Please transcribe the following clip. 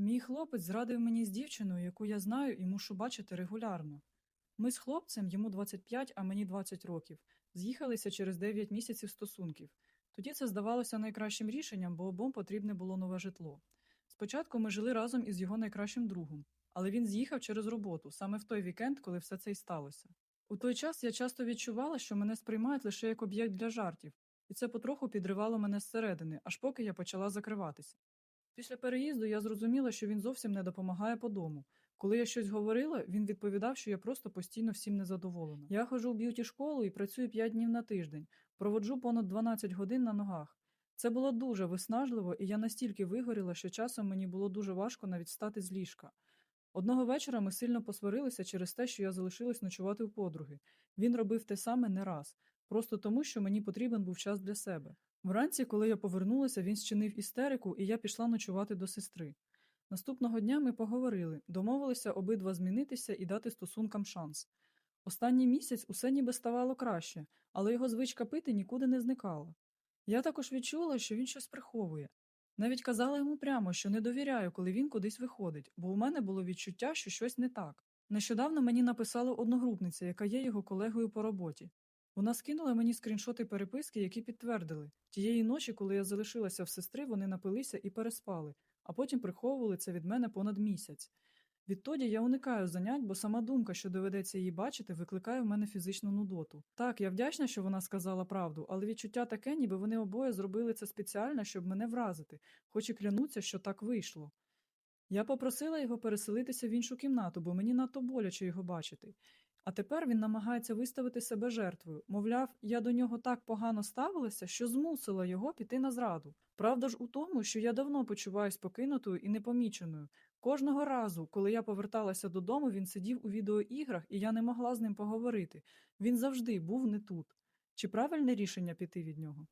Мій хлопець зрадив мені з дівчиною, яку я знаю і мушу бачити регулярно. Ми з хлопцем, йому 25, а мені 20 років, з'їхалися через 9 місяців стосунків. Тоді це здавалося найкращим рішенням, бо обом потрібне було нове житло. Спочатку ми жили разом із його найкращим другом, але він з'їхав через роботу саме в той вікенд, коли все це й сталося. У той час я часто відчувала, що мене сприймають лише як об'єкт для жартів, і це потроху підривало мене зсередини, аж поки я почала закриватися. Після переїзду я зрозуміла, що він зовсім не допомагає по дому. Коли я щось говорила, він відповідав, що я просто постійно всім незадоволена. Я ходжу в б'юті школу і працюю 5 днів на тиждень, проводжу понад 12 годин на ногах. Це було дуже виснажливо, і я настільки вигоріла, що часом мені було дуже важко навіть встати з ліжка. Одного вечора ми сильно посварилися через те, що я залишилась ночувати у подруги. Він робив те саме не раз, просто тому, що мені потрібен був час для себе. Вранці, коли я повернулася, він зчинив істерику, і я пішла ночувати до сестри. Наступного дня ми поговорили, домовилися обидва змінитися і дати стосункам шанс. Останній місяць усе ніби ставало краще, але його звичка пити нікуди не зникала. Я також відчула, що він щось приховує. Навіть казала йому прямо, що не довіряю, коли він кудись виходить, бо у мене було відчуття, що щось не так. Нещодавно мені написала одногрупниця, яка є його колегою по роботі. Вона скинула мені скріншоти переписки, які підтвердили. Тієї ночі, коли я залишилася в сестри, вони напилися і переспали, а потім приховували це від мене понад місяць. Відтоді я уникаю занять, бо сама думка, що доведеться її бачити, викликає в мене фізичну нудоту. Так, я вдячна, що вона сказала правду, але відчуття таке, ніби вони обоє зробили це спеціально, щоб мене вразити, хоч і клянуться, що так вийшло. Я попросила його переселитися в іншу кімнату, бо мені надто боляче його бачити. А тепер він намагається виставити себе жертвою. Мовляв, я до нього так погано ставилася, що змусила його піти на зраду. Правда ж у тому, що я давно почуваюсь покинутою і непоміченою. Кожного разу, коли я поверталася додому, він сидів у відеоіграх, і я не могла з ним поговорити. Він завжди був не тут. Чи правильне рішення піти від нього?